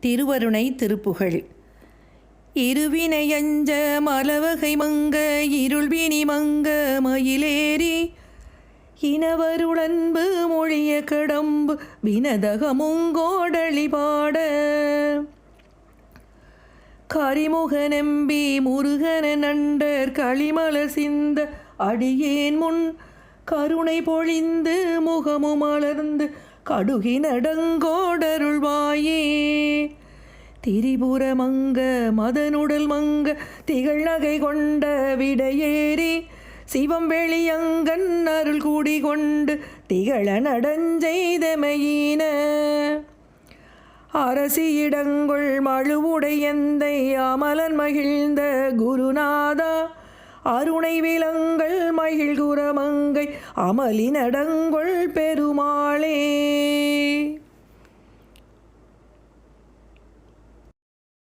திருவருணை திருப்புகழ். இருவினையஞ்ச மலவகை மங்க இருள்வினி மங்க மயிலேறி இனவருளன்பு மொழிய கடம்பு வினதகமுங்கோடளி பாட. கரிமுக நம்பி முருகன நண்டர் களிமலர் சிந்த அடியேன் முன் கருணை பொழிந்து முகமும் மலர்ந்து கடுகி நடங்கோடருள்வாயே திரிபுர மங்க மதனுடல் மங்க திகழ் நகை கொண்ட விடையேறி சிவம் வெளியங்கன் அருள் கூடி கொண்டு திகழ நடஞ்செய்தமையின அரசியிடங்குள் மழுவுடையந்தை அமலன் மகிழ்ந்த குருநாதா அருணை விலங்கள் மகிழ்குரமங்கை அமலினடங்குள் பெருமாளே.